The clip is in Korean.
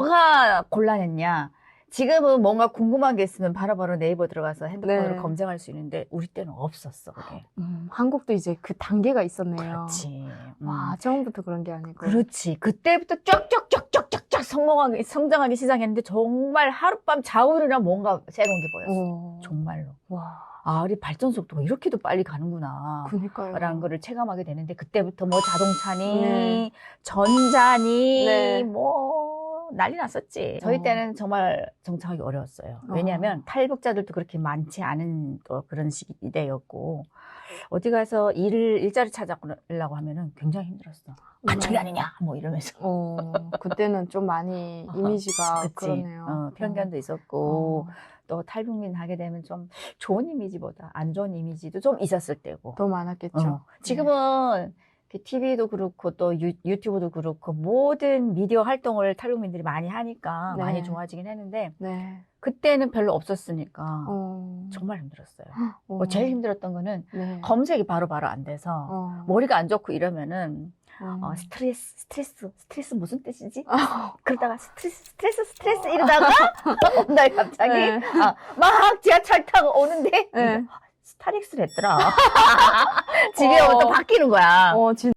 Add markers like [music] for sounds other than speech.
뭐가 곤란했냐? 지금은 뭔가 궁금한 게 있으면 바로바로 네이버 들어가서 핸드폰으로 네. 검색할 수 있는데 우리 때는 없었어 그게. 음, 한국도 이제 그 단계가 있었네요. 그렇지. 음. 와, 처음부터 그런 게 아니고. 그렇지. 그때부터 쫙쫙쫙쫙쫙쫙 성공하기, 성장하기 시작했는데 정말 하룻밤 자우르나 뭔가 새로운 게 보였어. 어. 정말로. 와, 아, 우리 발전 속도가 이렇게도 빨리 가는구나. 그니까요. 라는 거를 체감하게 되는데 그때부터 뭐 자동차니 네. 전자니 네. 뭐 난리 났었지. 저희 어. 때는 정말 정착하기 어려웠어요. 왜냐하면 탈북자들도 그렇게 많지 않은 또 그런 시대였고 어디 가서 일을 일자리 찾아보려고 하면은 굉장히 힘들었어. 가축이 네. 아니냐 뭐 이러면서. 어, 그때는 좀 많이 [laughs] 이미지가 그치. 그러네요. 어, 편견도 있었고 어, 또 탈북민 하게 되면 좀 좋은 이미지보다 안 좋은 이미지도 좀 있었을 때고. 더 많았겠죠. 어, 지금은 TV도 그렇고 또 유, 유튜브도 그렇고 모든 미디어 활동을 탈북민들이 많이 하니까 네. 많이 좋아지긴 했는데 네. 그때는 별로 없었으니까 어, 정말 힘들었어요. 어, 뭐 제일 힘들었던 거는 네. 검색이 바로바로 안 돼서 어, 머리가 안 좋고 이러면은 어. 어, 스트레스 스트레스 스트레스 무슨 뜻이지? 아, 그러다가 스트레스 스트레스 스트레스 이러다가 어느 [laughs] 날 갑자기 네. 아, 막 지하철 타고 오는데 네. 스타렉스를 했더라. [laughs] 집에 오면 또 어. 바뀌는 거야. 어, 진